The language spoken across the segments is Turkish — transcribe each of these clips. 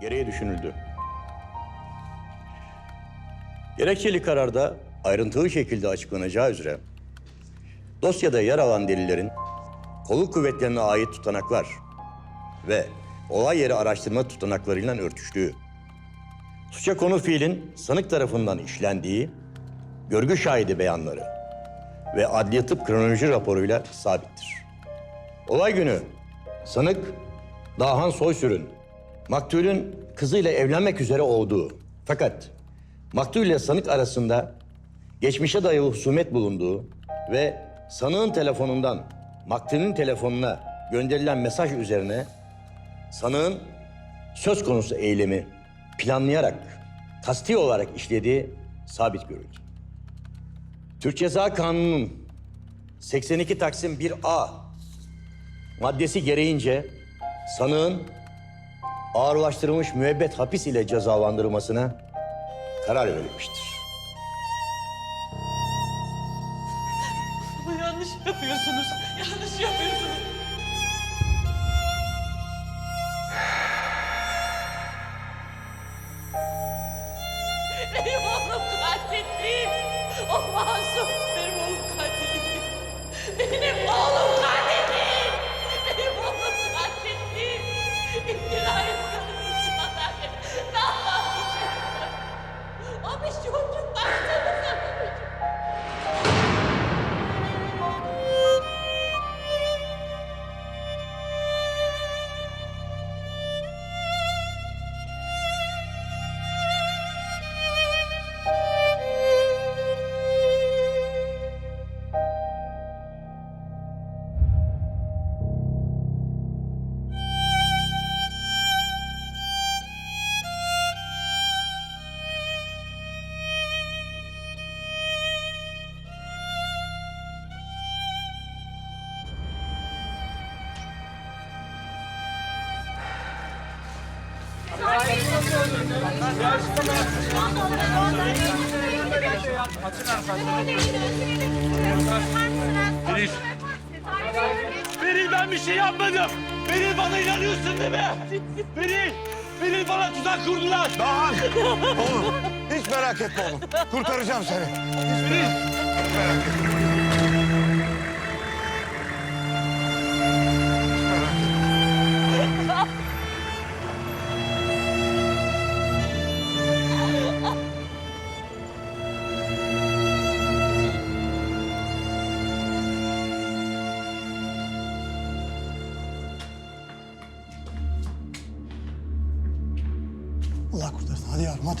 gereği düşünüldü. Gerekçeli kararda ayrıntılı şekilde açıklanacağı üzere dosyada yer alan delillerin kolluk kuvvetlerine ait tutanaklar ve olay yeri araştırma tutanaklarıyla örtüştüğü, suça konu fiilin sanık tarafından işlendiği, görgü şahidi beyanları ve adliye tıp kronoloji raporuyla sabittir. Olay günü sanık Dahan Soysür'ün maktulün kızıyla evlenmek üzere olduğu fakat maktul ile sanık arasında geçmişe dayalı husumet bulunduğu ve sanığın telefonundan maktulün telefonuna gönderilen mesaj üzerine sanığın söz konusu eylemi planlayarak, kasti olarak işlediği sabit görüldü. Türk Ceza Kanunu'nun 82 Taksim 1A maddesi gereğince sanığın ağırlaştırılmış müebbet hapis ile cezalandırılmasına karar verilmiştir. Ama yanlış yapıyorsunuz. Yanlış yapıyorsunuz. Benim oğlum katil değil. O O bir çocuk baksanıza Beril. Beril ben bir şey yapmadım. Beril bana inanıyorsun değil mi? Beril. Beril bana tuzak kurdular. Dahan! Oğlum hiç merak etme oğlum. Kurtaracağım seni. Hiç merak etme. Allah kurtarsın. Hadi yavrum hadi.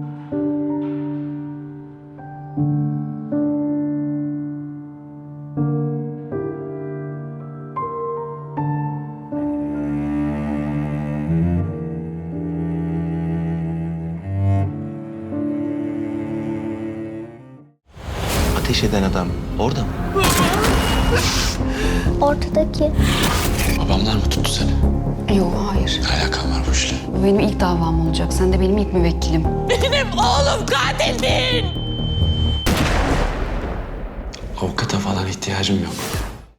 Ateş eden adam orada mı? Ortadaki. Babamlar mı tuttu seni? Yok hayır. Ne alakan var bu işle? Bu benim ilk davam olacak. Sen de benim ilk müvekkilim. Benim oğlum katil değil. Avukata falan ihtiyacım yok.